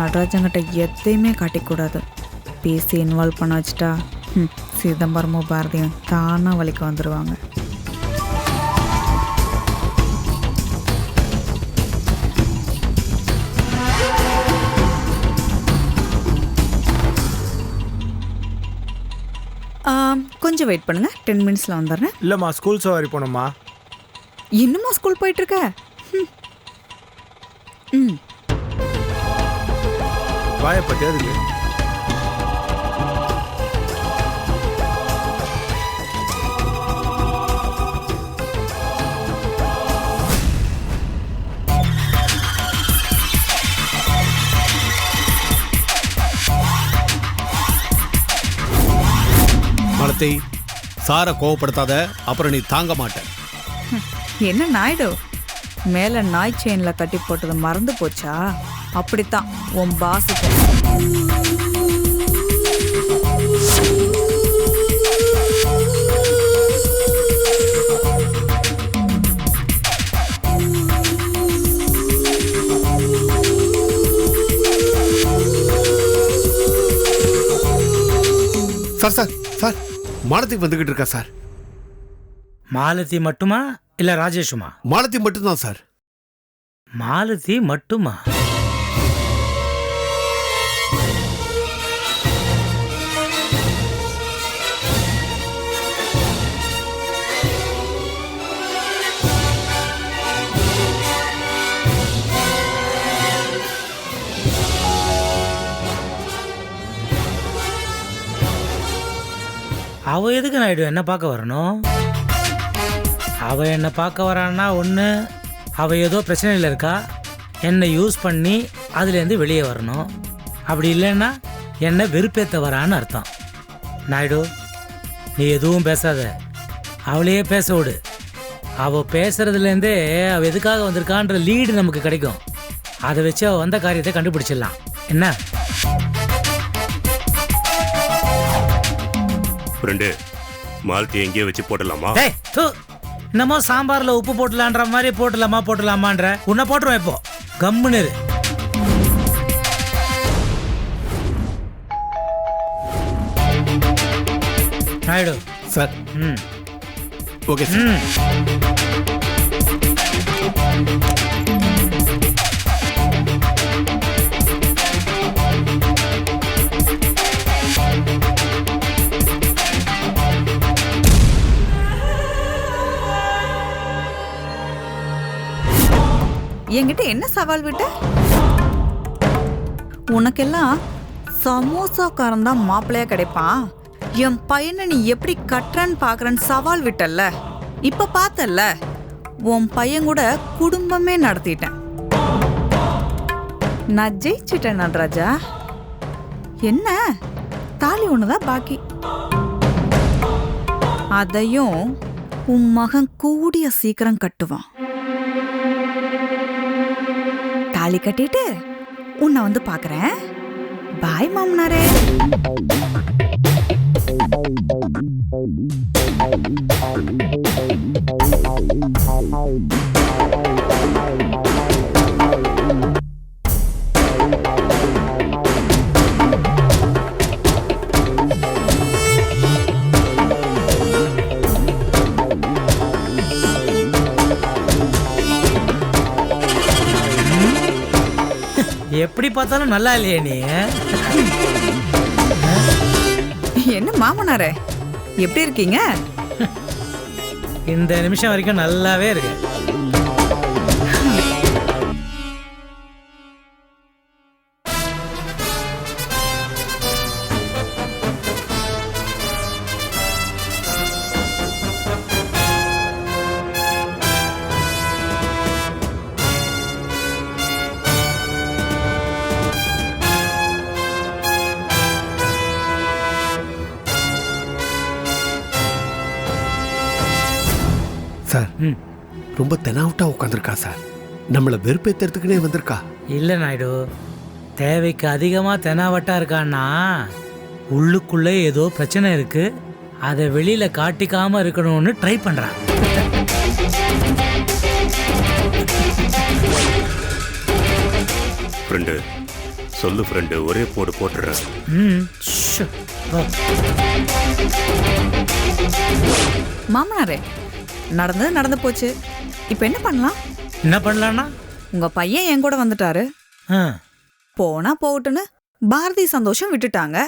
நடராஜங்கிட்ட எதையுமே காட்டிக்கூடாது. பேசி இன்வால்வ் பண்ண வச்சுட்டா சிதம்பரமும் பாரதியும் தானாக வலிக்கு வந்துடுவாங்க கொஞ்சம் வெயிட் பண்ணுங்க. டென் மினிட்ஸில் வந்துடுறேன். இல்லைம்மா ஸ்கூல் சவாரி போகணும்மா. இன்னுமா ஸ்கூல் போயிட்டு இருக்க? ம். ம் வாயை பற்றி சாரை கோவப்படுத்தாத அப்புறம் நீ தாங்க மாட்ட. என்ன நாயுடு? மேல நாய் செயின்ல கட்டி போட்டது மறந்து போச்சா? அப்படித்தான். உன் பாசுக்கு சார் சார் சார் மாலத்தி வந்துகிட்டு இருக்கா சார்? மாலதி மட்டுமா இல்ல ராஜேஷுமா? மாலத்தி மட்டும்தான் சார். மாலதி மட்டுமா? அவ எதுக்கு நாயுடு என்ன பார்க்க வரணும்? அவ என்ன பார்க்க வரான்னா ஒன்று அவ ஏதோ பிரச்சனையில் இருக்கா? என்னை யூஸ் பண்ணி அதுலேருந்து வெளியே வரணும். அப்படி இல்லைன்னா என்னை வெறுப்பேற்ற வரான்னு அர்த்தம். நாயுடு நீ எதுவும் பேசாத. அவளையே பேச விடு. அவள் பேசுறதுலேருந்தே அவள் எதுக்காக வந்திருக்கான்ற லீடு நமக்கு கிடைக்கும். அதை வச்சு அவள் வந்த காரியத்தை கண்டுபிடிச்சிடலாம். என்ன? ஃப்ரெண்டு மாலத்தி எங்கேயோ வச்சு போடலாமா? டேய் தூ. என்னமோ சாம்பார்ல உப்பு போட்டலான்ற மாதிரி போட்டலாமா போட்டலாமான்ற. உன்னை போட்டுருவேன் இப்போ. கம்முன்னு இரு. நாயுடு சார். ம். Okay sir. ம். என்கிட்ட என்ன சவால் விட்ட? உனக்கெல்லாம் சமோசாக்காரன் தான் மாப்பிள்ளையா கிடைப்பான். என் பையனை நீ எப்படி கட்டுறன்னு பார்க்குறன்னு சவால் விட்டல்ல. இப்போ பார்த்தல்ல. உன் பையன் கூட குடும்பமே நடத்திட்டேன். நான் ஜெயிச்சிட்டேன் நடராஜா. என்ன? தாலி ஒன்று தான் பாக்கி. அதையும் உன் மகன் கூடிய சீக்கிரம் கட்டுவான். தாலி கட்டிட்டு உன்னை வந்து பார்க்குறேன் பாய் மாமனாரே. எப்படி பார்த்தாலும் நல்லா இல்லையே நீ? என்ன மாமனாரே? எப்படி இருக்கீங்க? இந்த நிமிஷம் வரைக்கும் நல்லாவே இருக்கு ரொம்ப தெனாவட்டா உட்காந்துருக்கா சார். நம்மளை வெறுப்பேத்துறதுக்குனே வந்திருக்கா. இல்லை நாயுடு. தேவைக்கு அதிகமாக தெனாவட்டா இருக்கான்னா உள்ளுக்குள்ளே ஏதோ பிரச்சனை இருக்கு. அதை வெளியில காட்டிக்காம இருக்கணும்னு ட்ரை பண்றான் ஃப்ரெண்டு சொல்லு ஃப்ரெண்டு ஒரே போடு போட்டுறேன் ம் ஷோ. ஓ. மாமனாரே நடந்தது நடந்து போச்சு. இப்போ என்ன பண்ணலாம்? என்ன பண்ணலான்னா உங்க பையன் என் கூட வந்துட்டாரு. போனா போகட்டுன்னு பாரதி சந்தோஷம் விட்டுட்டாங்க.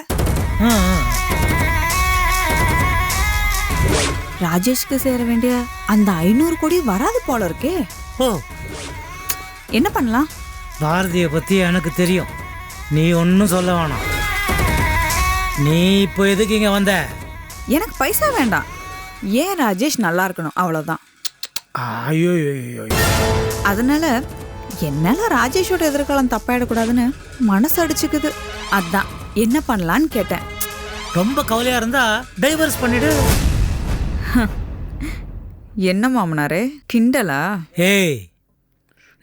ராஜேஷ்க்கு சேர வேண்டிய அந்த ஐநூறு கோடி வராது போல இருக்கே. ஓ. என்ன பண்ணலாம்? பாரதியை பற்றி எனக்கு தெரியும். நீ ஒன்றும் சொல்ல வேணாம். நீ இப்போ எதுக்கு இங்கே வந்த? எனக்கு பைசா வேண்டாம். ஏன் ராஜேஷ் நல்லா இருக்கணும்? அவ்வளவுதான். ஐயோ அதனால என்னால ராஜேஷோட எதிர்காலம் தப்பாயிடக்கூடாதுன்னு மனசு அடிச்சுக்குது. அதான். என்ன பண்ணலான்னு கேட்டேன். ரொம்ப கவலையாக இருந்தா டைவர்ஸ் பண்ணிடு. என்ன மாமனாரே? கிண்டலா? ஏய்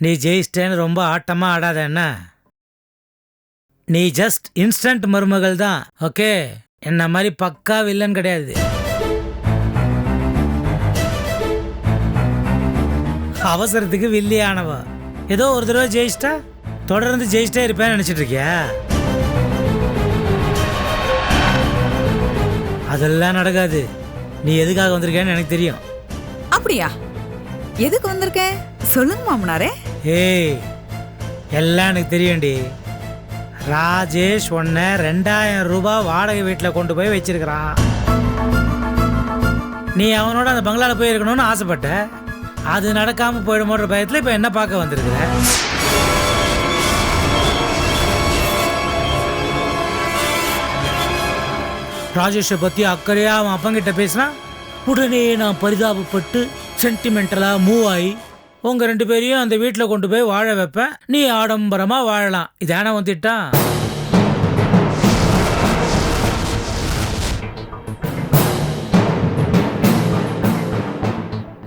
நீ ஜெயிச்சிட்டேன்னு ரொம்ப ஆட்டமா ஆடாத என்ன? நீ ஜஸ்ட் இன்ஸ்டன்ட் மருமகள் தான் ஓகே என்ன மாதிரி பக்கா வில்லன் கிடையாது. அவசரத்துக்கு வில்லியானவ. ஏதோ ஒரு தடவை ஜெயிச்சிட்டா தொடர்ந்து ஜெயிச்சிட்டே இருப்பேன்னு நினைச்சிட்டு இருக்கியா? அதெல்லாம் நடக்காது. நீ எதுக்காக வந்திருக்கேன்னு எனக்கு தெரியும். அப்படியா? எதுக்கு வந்திருக்கேன் சொல்லுங்க மாமனாரே. ஏய் எல்லாம் எனக்கு தெரியும்டி. ராஜேஷ் உன்னை ரெண்டாயிரம் ரூபாய் வாடகை வீட்டில் கொண்டு போய் வச்சிருக்கிறான். நீ அவனோட அந்த பங்களால போய் இருக்கணும்னு ஆசைப்பட்ட. அது நடக்காம போயிடுமோன்ற பயத்தில் இப்போ என்ன பார்க்க வந்திருக்கிற? ராஜேஷை பற்றி அக்கறையாக அவன் அப்பங்கிட்ட பேசினா உடனே நான் பரிதாபப்பட்டு சென்டிமெண்டலாக மூவ் ஆகி உங்கள் ரெண்டு பேரையும் அந்த வீட்டில் கொண்டு போய் வாழ வைப்பேன். நீ ஆடம்பரமாக வாழலாம். இதான வந்துட்டான்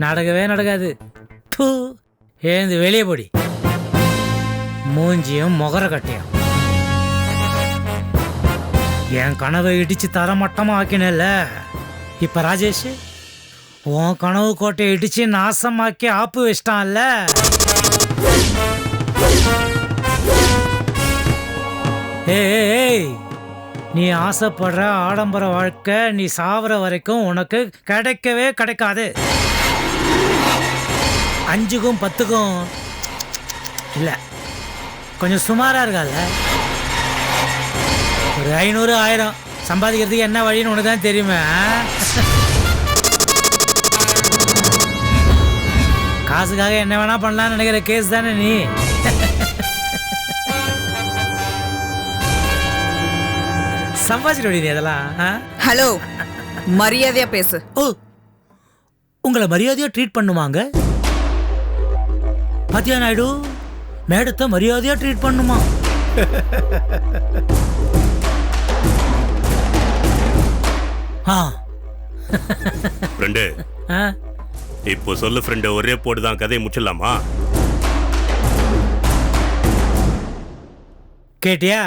நடக்கவே நடக்காது. தூ ஏந்து வெளியே போடி. மூஞ்சியும் முகர கட்டையும். என் கனவை இடித்து தர மட்டமாக ஆக்கினல்ல? இப்போ ராஜேஷ் உன் கனவு கோட்டையை இடித்து நாசமாக்கி ஆப்பு வச்சிட்டான்ல? ஏய், ஏய், நீ ஆசைப்படுற ஆடம்பர வாழ்க்கை நீ சாவர வரைக்கும் உனக்கு கிடைக்கவே கிடைக்காது. அஞ்சுக்கும் பத்துக்கும் இல்லை. கொஞ்சம் சுமாராக இருக்கால ஒரு ஐநூறு ஆயிரம் சம்பாதிக்கிறதுக்கு என்ன வழின்னு உனக்கு தான் தெரியுமே? காசுக்காக என்ன வேணா பண்ணலாம்னு நினைக்கிற கேஸ் தானே நீ. சம்பாதிச்சிட்டு நீ அதெல்லாம் ஆ? ஹலோ மரியாதையா பேசு. ஓ உங்களை மரியாதையா ட்ரீட் பண்ணுமாங்க? பாத்தியா நாயுடு மேடத்தை மரியாதையா ட்ரீட் பண்ணுமா? ஆ. ஃப்ரெண்டு ஆ. இப்போ சொல்லு ஃப்ரெண்டு ஒரே போட்டு தான் கதையை முடிச்சிடலாமா? கேட்டியா?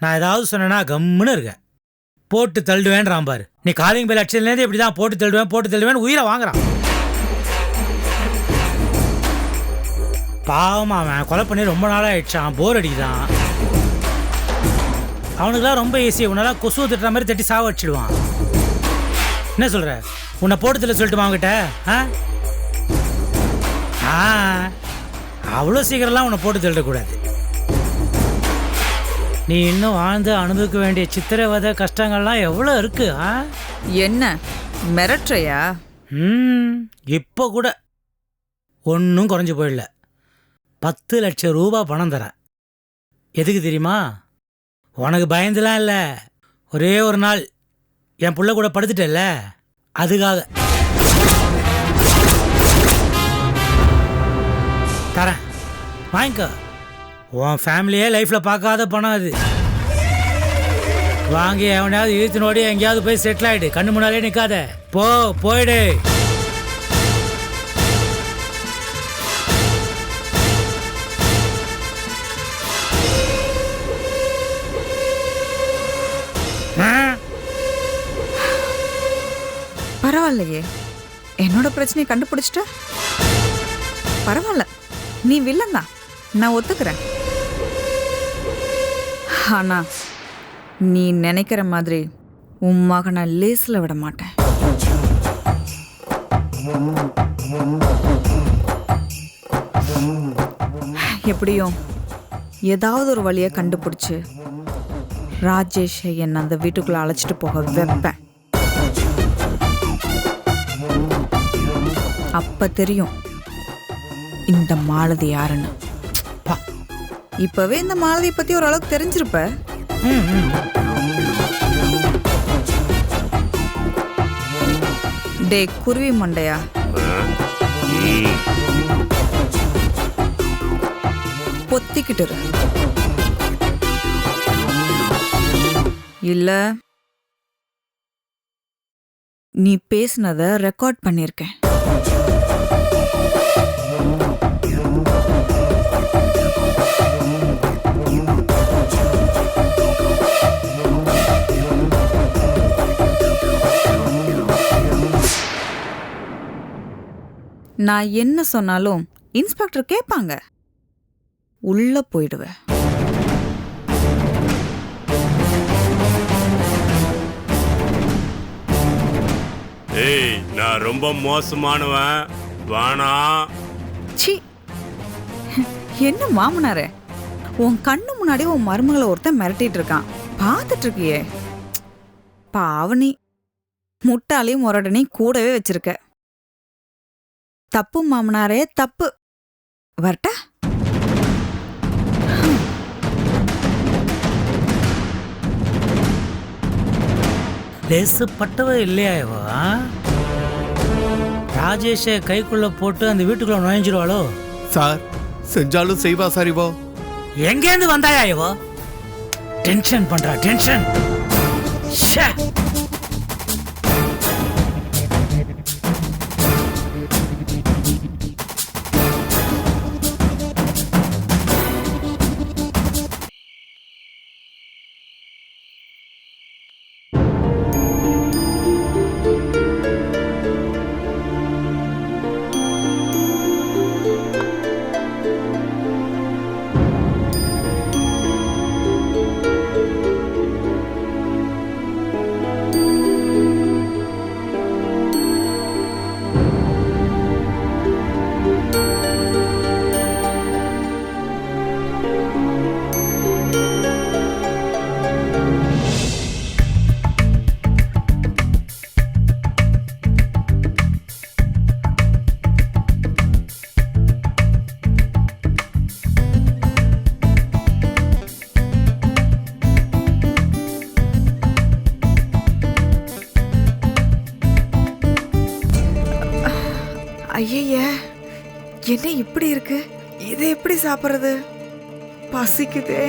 நான் ஏதாவது சொன்னேன்னா கம்முன்னு இருக்க. போட்டு தள்ளுவேன்றான் பாரு. நீ காலிங் பெல் அடிச்சதுலேருந்து இப்படி தான் போட்டு தள்ளுவேன் போட்டு தள்ளுவேன் உயிரை வாங்குறான். பாவமா அவன் கொலை பண்ணி ரொம்ப நாளாக ஆயிடுச்சான் போர் அடிக்குதான். அவனுக்குலாம் ரொம்ப ஈஸி உன்னால கொசு திட்டுற மாதிரி தட்டி சாவ வச்சிடுவான். என்ன சொல்ற? உன்னை போட்டு தள்ள சொல்லிட்டு அவங்ககிட்ட ஆ? ஆ. அவ்வளோ சீக்கிரம்லாம் உன்னை போட்டு தள்ளிடக்கூடாது நீ இன்னும் வாழ்ந்து அனுபவிக்க வேண்டிய சித்திரவதை கஷ்டங்கள்லாம் எவ்வளோ இருக்கு ஆ? என்ன? மிரட்டுறையா? ம். இப்போ கூட ஒன்றும் குறைஞ்சு போயிடல பத்து லட்சம் ரூபாய் பணம் தரேன். எதுக்கு தெரியுமா? உனக்கு பயந்துலாம் இல்லை. ஒரே ஒரு நாள் என் புள்ள கூட படுத்துட்டல அதுக்காக. தரேன். வாங்கிக்கோ. உன் ஃபேமிலியே லைஃப்பில் பார்க்காத பணம் அது. வாங்கி எவனையாவது இழுத்துனோடி எங்கேயாவது போய் செட்டில் ஆகிடு கண்ணு முன்னாலே நிற்காத போ போயிடு. பரவாயில்லையே. என்னோட பிரச்சனையை கண்டுபிடிச்சிட்ட? பரவாயில்ல. நீ வில்லன் தான். நான் ஒத்துக்கிறேன். ஆனா நீ நினைக்கிற மாதிரி உன் மகனை லேசில் விட மாட்டேன். எப்படியும் ஏதாவது ஒரு வழியை கண்டுபிடிச்சு ராஜேஷை என்னை அந்த வீட்டுக்குள்ள அழைச்சிட்டு போக வைப்பேன். அப்ப தெரியும். இந்த மாலதி யாருன்னு. பா. இப்பவே இந்த மாலதியை பத்தி ஓரளவுக்கு தெரிஞ்சிருப்ப. டே குருவி மண்டையா? பொத்திக்கிட்டு இல்ல. நீ பேசுனத ரெக்கார்ட் பண்ணிருக்கேன். நான் என்ன சொன்னாலும் இன்ஸ்பெக்டர் கேட்பாங்க. உள்ள போயிடுவேன். ஏய் நான் ரொம்ப மோசமானவன். வேணாம் சி என்ன மாமனாரே? உன் கண்ணு முன்னாடி உன் மருமகளை ஒருத்தன் மிரட்டிட்டு இருக்கான். பார்த்துட்டு இருக்கியே. பாவனி. முட்டாளையும் முரடனையும் கூடவே வச்சிருக்க. தப்பு மாமனாரே தப்பு. வரட்டா? லேசுப்பட்டவ இல்லையா இவ? ராஜேஷை கைக்குள்ள போட்டு அந்த வீட்டுக்குள்ள நுழைஞ்சிருவாளோ? சார் செஞ்சாலும் செய்வா சார் இவோ. எங்கேருந்து வந்தாயா இவோ? டென்ஷன் பண்றா டென்ஷன் ஷே. என்ன இப்படி இருக்கு? இதை எப்படி சாப்பிட்றது? பசிக்குதே.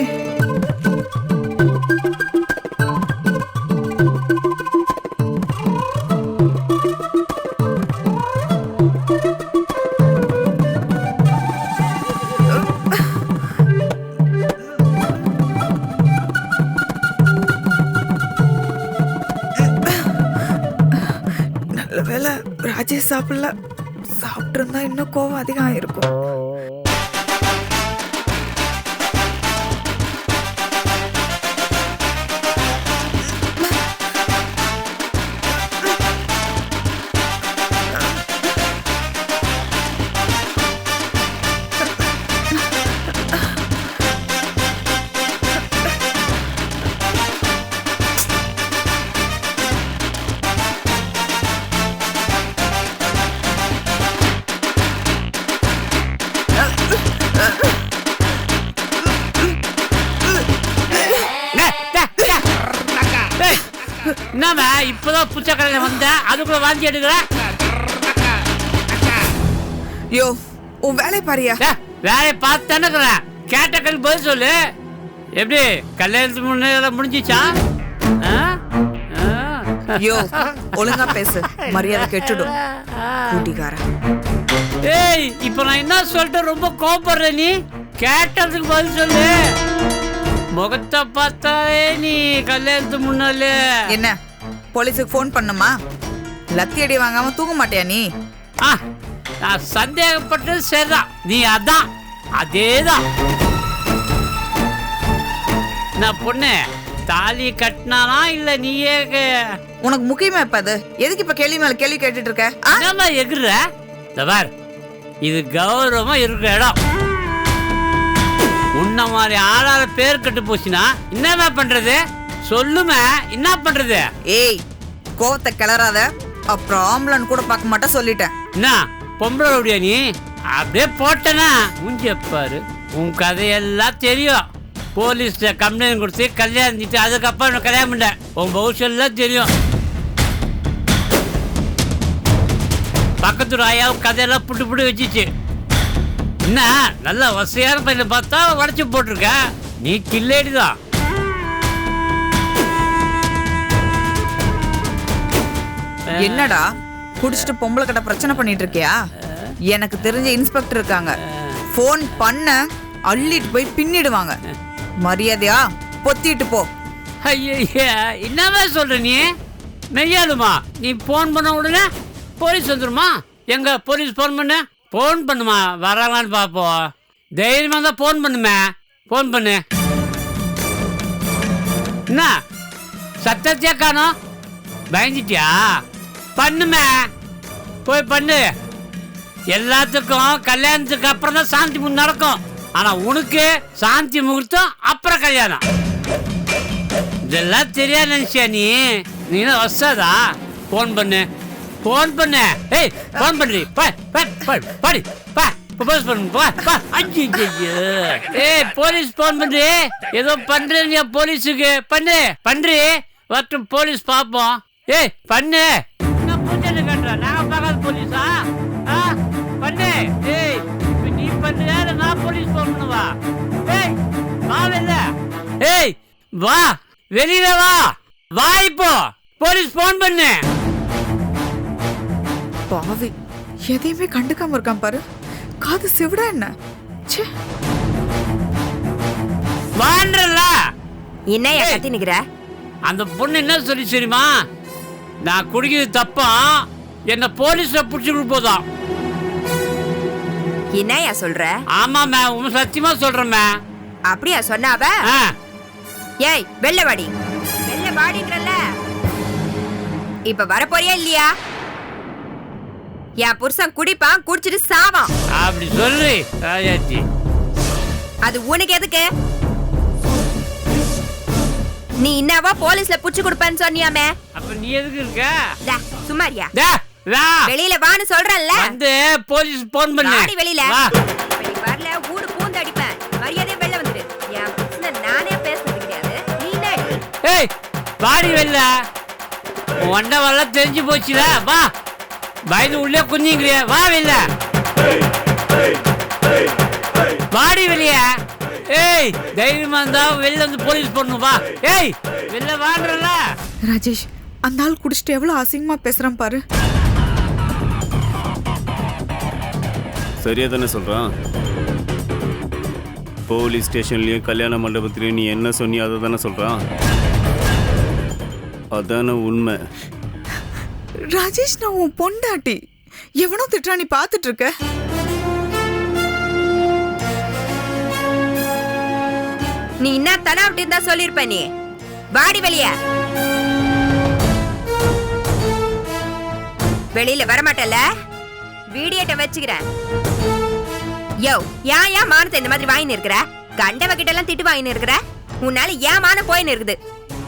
நல்ல வேலை ராஜேஷ் சாப்பிடல. சாப்பிட்டிருந்தா இன்னும் கோவம் அதிகம் ஆயிருக்கும் என்னம்மா இப்பதான் புச்சக்கடையில வந்த அதுக்குள்ள வாந்தி எடுக்கிற? யோ உன் வேலை பாரியா? வேலையை பார்த்து தானே கேட்ட கல் பதில் சொல்லு. எப்படி கல்யாணத்துக்கு முன்னே முடிஞ்சிச்சா? ஆ? ஆ? யோ ஒழுங்கா பேசு. மரியாதை கெட்டுடும். கூட்டிக்காரன். ஏய் இப்போ நான் என்ன சொல்லிட்டு ரொம்ப கோபப்படுற நீ? கேட்டதுக்கு பதில் சொல்லு. முகத்தை பார்த்தாலே நீ கல்யாணத்துக்கு முன்னாலே. என்ன? போலீஸுக்கு ஃபோன் பண்ணுமா? லத்தி அடி வாங்காம தூங்க மாட்டியா நீ? ஆ நான் சந்தேகப்பட்டது சரிதான். நீ அதான் அதேதான். நான் பொண்ணு தாலி கட்டினானா இல்ல நீயே உனக்கு முக்கியமா இப்ப அது? எதுக்கு இப்ப கேள்வி மேல கேள்வி கேட்டுட்டு இருக்க? ஆ? என்னம்மா எகுற பார் இது கௌரவமா இருக்கிற இடம். உன்ன மாதிரி ஆளால பேர் கட்டு போச்சுன்னா என்னம்மா பண்றது? சொல்லுமே என்ன பண்றது? ஏய் கோவத்தை கிளறாத. அப்புறம் ஆம்பளன் கூட பார்க்க மாட்டேன் சொல்லிட்டேன். என்ன பொம்பளை ரவுடியா நீ? அப்படியே போட்டனா? மூஞ்சிய பாரு. உன் கதையெல்லாம் தெரியும். போலீஸ்ல கம்ப்ளைண்ட் கொடுத்து கல்யாணம் செஞ்சுட்டு அதுக்கப்புறம் கல்யாணம் பண்ணேன் உன் பௌஷல்லாம் தெரியும். பக்கத்து ஆயாவும் கதையெல்லாம் புட்டு புட்டு வச்சுச்சு. என்ன நல்ல வசதியான பையனை பார்த்தா உடச்சி போட்டிருக்க? நீ கில்லேடி தான் என்னடா? குடிச்சிட்டு பொம்பளை கிட்ட பிரச்சனை பண்ணிட்டு இருக்கியா? எனக்கு தெரிஞ்ச இன்ஸ்பெக்டர் இருக்காங்க. ஃபோன் பண்ண அள்ளிட்டு போய் பின்னிடுவாங்க. மரியாதையா? பொத்திட்டு போ. ஐயா என்னவே சொல்ற நீ? மெய்யாலுமா நீ ஃபோன் பண்ண உடனே போலீஸ் வந்துருமா? எங்க போலீஸ் ஃபோன் பண்ணு? ஃபோன் பண்ணுமா? வராங்களான்னு பார்ப்போம் தைரியமா தான் ஃபோன் பண்ணுமே. ஃபோன் பண்ணு. என்ன? சத்தத்தையே காணோம். பயந்துட்டியா? பண்ணுமே. போய் பண்ணு. எல்லாத்துக்கும் கல்யாணத்துக்கு அப்புறம் தான் சாந்தி முன் நடக்கும். ஆனா உனக்கு சாந்தி முகூர்த்தம் அப்புறம் கல்யாணம். இதெல்லாம் தெரியாது நினைச்சியா நீ? நீ வசதா வசாதா ஃபோன் பண்ணு. ஃபோன் பண்ணு. ஏய் ஃபோன் பண்ணு பா பா பா பாடி. பண்ணு. பா பா. அஞ்சு ஏய் போலீஸ் ஃபோன் பண்ணு ஏதோ பண்றேன் போலீஸுக்கு பண்ணு. பண்றி. வரட்டும் போலீஸ் பார்ப்போம். ஏய் பண்ணு. போலீஸா? ஆ பண்ணு. ஏய் இப்ப நீ பண்ணுறியா இல்ல நான் போலீஸ் ஃபோன் பண்ணுவா ஏய் வா வெளில. ஏய் வா. வெளியில வா. வா இப்போ. போலீஸ் ஃபோன் பண்ணு. பாவி எதையுமே கண்டுக்காம இருக்கான் பாரு. காது செவிடா என்ன? ச்சே. வான்றல என்னையா. கத்தி நிக்கிற? அந்த பொண்ணு என்ன சொல்லி தெரியுமா? நான் குடிக்கிறது தப்பா? என்ன போலீஸ்ல புடிச்சு கொடுப்போதான் என்னையா சொல்ற? ஆமாமே உன் சத்தியமா சொல்றேன் அப்படியா சொன்னாவ? ஆ. ஏய் வெள்ள வாடி. வெள்ள வாடின்றல இப்ப வர போறியா இல்லையா? என் புருஷன் குடிப்பான் குடிச்சிட்டு சாவான். அப்படி சொல்லு ராஜாச்சி அது உனக்கு எதுக்கு? நீ என்னவா போலீஸ்ல புடிச்சு கொடுப்பேன்னு சொன்னியாமே. அப்ப நீ எதுக்கு இருக்க? டா, சும்மாரியா டே, வா. வெளியில வான்னு சொல்றேன்ல. வந்து போலீஸ் போன் பண்ணு. வாடி வெளியில. வா. இப்ப நீ வரல ஊடு பூந்து அடிப்பேன். மரியாதையா வெளில வந்துடு. என் புருஷனை நானே பேசுனது கிடையாது. நீ அடி? ஏய் வாடி வெளில. வண்ட வரல தெரிஞ்சு போச்சுல. வா. பயந்து உள்ளே குஞ்சிங்கிறிய வா வெளில. வாடி வெளிய. ஏய் தைரியமா இருந்தா வெளில வந்து போலீஸ் போடணும் வா. ஏய் வெளில வாடுறல ராஜேஷ் அந்த ஆள் குடிச்சிட்டு எவ்வளவு அசிங்கமா பேசுறான் பாரு. சரியா தானே சொல்கிறான் போலீஸ் ஸ்டேஷன்லேயும் கல்யாண மண்டபத்துலேயும் நீ என்ன சொன்னி அதை தானே சொல்கிறான் அதானே உண்மை. ராஜேஷ் நான் உன் பொண்டாட்டி. எவனோ திட்டுறா நீ பாத்துட்டு இருக்க நீ என்ன தனா அப்படி இருந்தா சொல்லிருப்ப நீ. வாடி வெளிய. வெளியில வரமாட்டல வீடியோட்ட வச்சுக்கிறேன். யோ ஏன் ஏன் மானத்தை இந்த மாதிரி வாங்கின்னு இருக்கிற? கண்டவ கிட்ட எல்லாம் திட்டு வாங்கின்னு இருக்கிற? உன்னால ஏன் மானம் போயின்னு இருக்குது?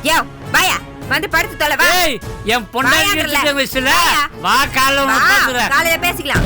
யோ வாயா வந்து படுத்து தொலை வா. என். வயசுல வாயா. காலையில பேசிக்கலாம்.